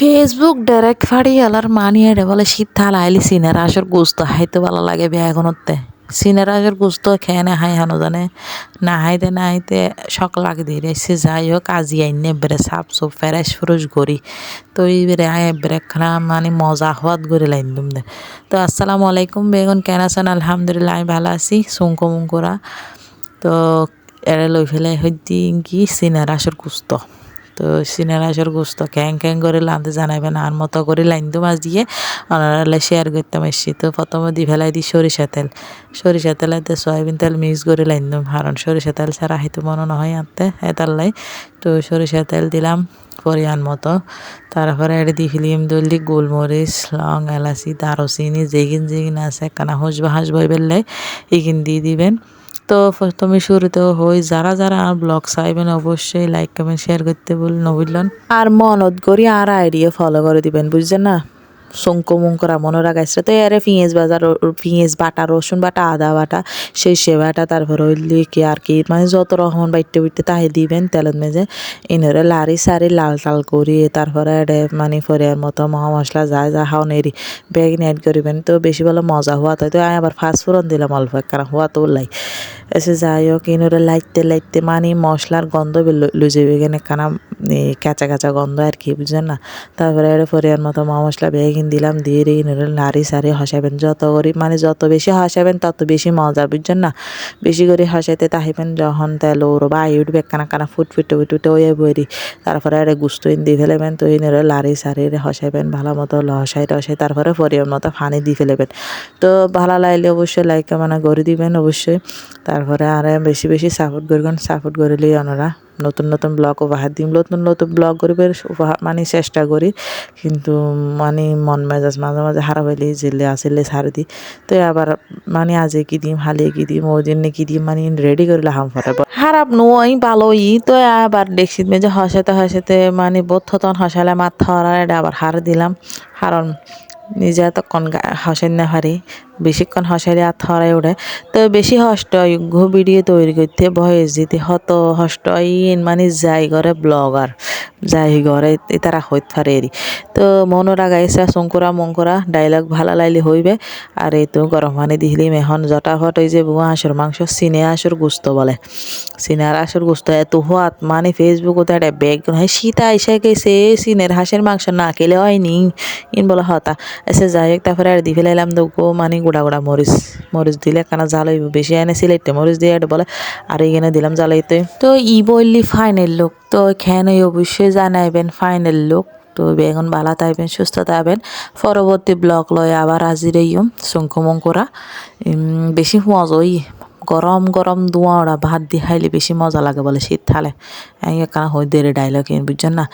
Facebook direct ফাড়ি আলার মানি এডে বলে শীত থাল আইলি সিনের আসর গুস্ত হাইতে ভালো লাগে বেগুনতে সিনের আসর গুস্ত খেয়ে না হাই হানো জানে। না হাইতে না হাইতে শখ লাগে দিয়ে এসে যাই হোক, আজি আইনে বেড়ে সাপ সুপ ফ্রেশ ফ্রুশ করি তো এই বেড়ে আয় বেড়ে খানা মানে মজা হওয়াত করে লাইন দুম দে। তো আসসালামু আলাইকুম বেগুন, কেন আছেন আলহামদুলিল্লাহ, আমি ভালো আছি। সুঙ্ক মুঙ্করা। তো এড়ে লই ফেলে হইতি কি? সিনের আসর গুস্ত। তো সিনের আসর গোস্ত ক্যাং ক্যাং করে লানতে জানাইবেন, আর মতো করে লাইন দু মাছ দিয়ে ওনারা শেয়ার করতাম এসছি। তো প্রথমে দি ফেলাই দিই সরিষা তেল। সরিষা তেলাতে সয়াবিন তেল মিক্স করে লাইন দিম কারণ সরিষা তেল ছাড়া হয়তো মনে নহয় আনতে এতার লাই। তো সরিষা তেল দিলাম পরিমাণ মতো। তারপরে এটা দিয়ে ফেলিম দলি গোলমরিচ, লং, এলাচি, দারচিনি, যেগিন যেগিন আছে কানা হাঁসবা হাঁসবা বেললাই এগিন দিয়ে দিবেন। তো প্রথমে শুরুতে হই, যারা যারা আর ব্লগ চাইবেন অবশ্যই লাইক কমেন্ট শেয়ার করতে বলুন নবুলন আর মনত করি আর আইডিয়া ফলো করে দিবেন, বুঝছেন না? শঙ্কু মুঙ্করা মনে রাখাইছে তো, এরে পিঁয়াজ বাজার, পিঁয়াজ বাটা, রসুন বাটা, আদা বাটা, সেই সে বাটা তারপরে হইলি কি আর কি মানে যত রকম বাইটে বুটতে তাহে দিবেন তেলের মেজে ইনরে লারি সারি লাল টাল করি, তারপরে এডে মানে ফরিয়ার মতো মহা মশলা যা যা হাও নেরি বেগিন অ্যাড করিবেন। তো বেশি ভালো মজা হওয়া তো আমি আবার ফাস্ট ফুরন দিলাম অল্প কারণ হওয়া তো লাই এসে যাই হোক ইনরে লাইতে লাইতে মানে মশলার গন্ধ লুই যাবে এখানে কানা কাঁচা কাঁচা গন্ধ আর কি, বুঝছেন না? তারপরে এটা ফরিয়ার মতো মা মশলা বেগিন দিলাম, দিয়ে রে নাড়ি সারি হসাবেন, যত করি মানে যত বেশি হসাবেন তত বেশি মজা, বুঝছেন না? বেশি করে হসাইতে তাহিবেন যখন তেল ওর বা আই উঠবে, কানা কানা ফুট ফুটে উঠে ওই বইরি। তারপরে এটা গুস্ত দিয়ে ফেলেবেন, তো ইন লাড়ি সারি হসাইবেন, ভালো মতো হসাই টসাই, তারপরে ফরিয়ার মতো ফানি দিয়ে ফেলেবেন। তো ভালো লাগলে অবশ্যই লাইক মানে করে দিবেন, অবশ্যই। তারপরে আর বেশি বেশি সাপোর্ট করবেন সাপোর্ট করলে ওনারা নতুন নতুন ব্লগ উপহার দিম। নতুন নতুন ব্লগ করিবার মানে চেষ্টা করি। কিন্তু মানে মন মেজাজ মাঝে মাঝে হারা হইলে জেলে আসলে ছাড়ি দিই তো আবার মানে আজে কি দিম হালে কি দিম, ওই দিন কি দিম মানে রেডি করলে হাম ফটাবো খারাপ নয় ভালোই তো আবার দেখছি যে হসাতে হসাতে মানে বোধ তখন হসালে মাথা হরা এটা আবার হার দিলাম। কারণ নিজে তখন হসেন না হারি বেশিক্ষণ হসাইলে আর থরাই ওঠে তো বেশি হষ্ট ভিডিও তৈরি করতে ভয়েস দিতে, হত হষ্ট মানে যাই করে ব্লগার, যাই ঘরে তারা হইত পারে তো মনোরা গাইছে, শঙ্করা মঙ্করা ডাইলগ ভালো লাইলে হইবে। আর এই তো গরম পানি দিলিম এখন জটাফট ওই যে বুয়া হাঁসুর মাংস, সিনে হাঁসুর গুস্ত বলে। সিনের হাঁসুর গুস্ত এত হাত মানে ফেসবুকতে একটা ব্যাগ হয় সীতা এসে গেছে, সিনের হাঁসের মাংস না খেলে হয়নি। ইন বলে হতা, এসে যাই হোক, তারপরে আর দি ফেলাইলাম তো মানে গুড়া গুড়া মরিচ মরিচ দিলে কেন জাল হইব? বেশি এনে সিলাইতে মরিচ দিয়ে এটা বলে, আর এখানে দিলাম জাল জ্বালাইতে তো ই বললি ফাইনাল লোক তো এখানে অবশ্যই জানাইবেন ফাইনাল লোক তো বেগুন বালা তাইবেন, সুস্থ তাইবেন। পরবর্তী ব্লগ লয় আবার হাজির হইম শঙ্কুমং করা। বেশি মজই গরম গরম দোয়া ওরা ভাত দিয়ে খাইলে বেশি মজা লাগে বলে শীত থালে। কারণ হই দেরে ডাইলগ বুঝছেন না?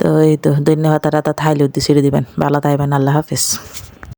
তো এই তো ধন্যবাদ, তারা তা থাইলে উদ্দেশ্যে দিবেন। ভালো তাইবেন, আল্লাহ হাফিজ।